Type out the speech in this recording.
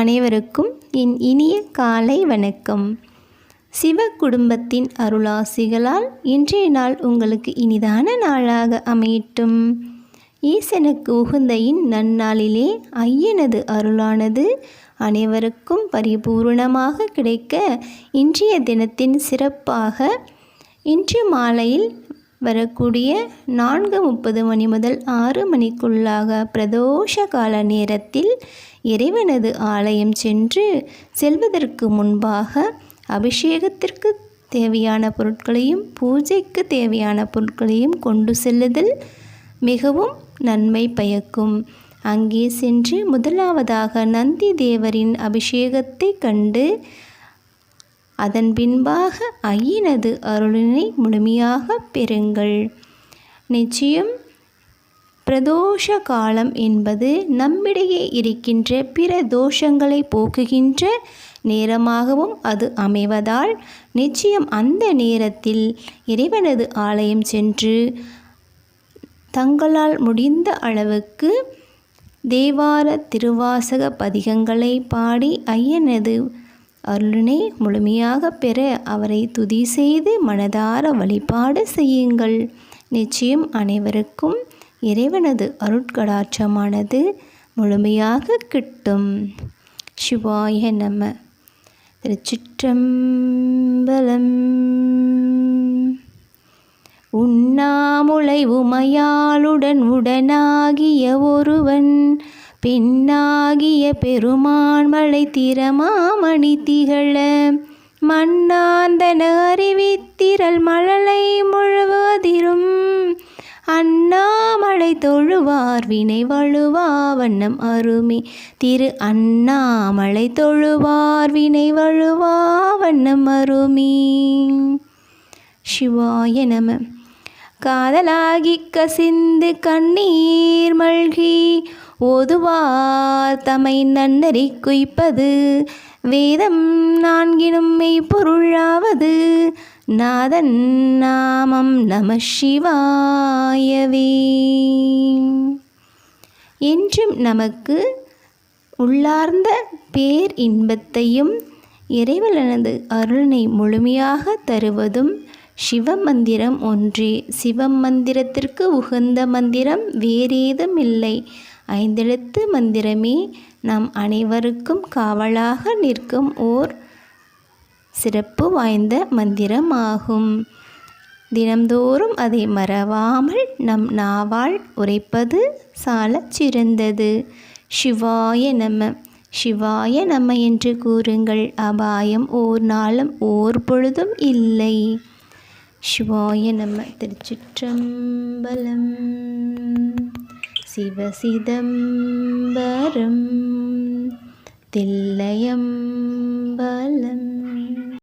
அனைவருக்கும் என் இனிய காலை வணக்கம். சிவ குடும்பத்தின் அருளாசிகளால் இன்றைய நாள் உங்களுக்கு இனிதான நாளாக அமையட்டும். ஈசனுக்கு உகுந்தையின் நன்னாளிலே ஐயனது அருளானது அனைவருக்கும் பரிபூர்ணமாக கிடைக்க இன்றைய தினத்தின் சிறப்பாக இன்று மாலையில் வரக்கூடிய நான்கு முப்பது மணி முதல் ஆறு மணிக்குள்ளாக பிரதோஷ கால நேரத்தில் இறைவனது ஆலயம் சென்று செல்வதற்கு முன்பாக அபிஷேகத்திற்கு தேவையான பொருட்களையும் பூஜைக்கு தேவையான பொருட்களையும் கொண்டு செல்லுதல் மிகவும் நன்மை பயக்கும். அங்கே சென்று முதலாவதாக நந்தி தேவரின் அபிஷேகத்தை கண்டு அதன் பின்பாக ஐயனது அருளினை முழுமையாக பெறுங்கள். நிச்சயம் பிரதோஷ காலம் என்பது நம்மிடையே இருக்கின்ற பிற தோஷங்களை போக்குகின்ற நேரமாகவும் அது அமைவதால் நிச்சயம் அந்த நேரத்தில் இறைவனது ஆலயம் சென்று தங்களால் முடிந்த அளவுக்கு தேவார திருவாசக பதிகங்களை பாடி ஐயனது அருளினை முழுமையாக பெற அவரை துதி செய்து மனதார வழிபாடு செய்யுங்கள். நிச்சயம் அனைவருக்கும் இறைவனது அருட்கடாட்சமானது முழுமையாக கிட்டும். சிவாய நம. திருச்சிற்றம்பலம். உண்ணாமுலை உமையாளுடன் உடனாகிய ஒருவன் பெண்ணாகிய பெருமான் மலை திறமாமணி திகழ மண்ணாந்தன அறிவித்திரல் மழலை முழுவதிரும். அண்ணாமலை தொழுவார் வினை வழுவா வண்ணம் அருமே. திரு அண்ணாமலை தொழுவார் வினை வழுவா வண்ணம் அருமே. சிவாய நம. காதலாகி கசிந்து கண்ணீர் மல்கி ஓதுவார் தமை நன்னறி குய்ப்பது. வேதம் நான்கினும் மெய்ப்பொருளாவது. நாதன் நாமம் நம சிவாயவே. என்றும் நமக்கு உள்ளார்ந்த பேர் இன்பத்தையும் இறைவனது அருளை முழுமையாக தருவதும் சிவமந்திரம் ஒன்றே. சிவமந்திரத்திற்கு உகந்த மந்திரம் வேறேதும் இல்லை ஐந்தெழுத்து மந்திரமே நம் அனைவருக்கும் காவலாக நிற்கும் ஓர் சிறப்பு வாய்ந்த மந்திரமாகும். தினம்தோறும் அதை மறவாமல் நம் நாவால் உரைப்பது சால சிறந்தது. சிவாய நம சிவாய நம என்று கூறுங்கள். அபாயம் ஓர் நாளும் ஓர் பொழுதும் இல்லை. சிவாய நம திருச்சிற்றம்பலம். சிவசிதம்பரம் தில்லையம்பலம்.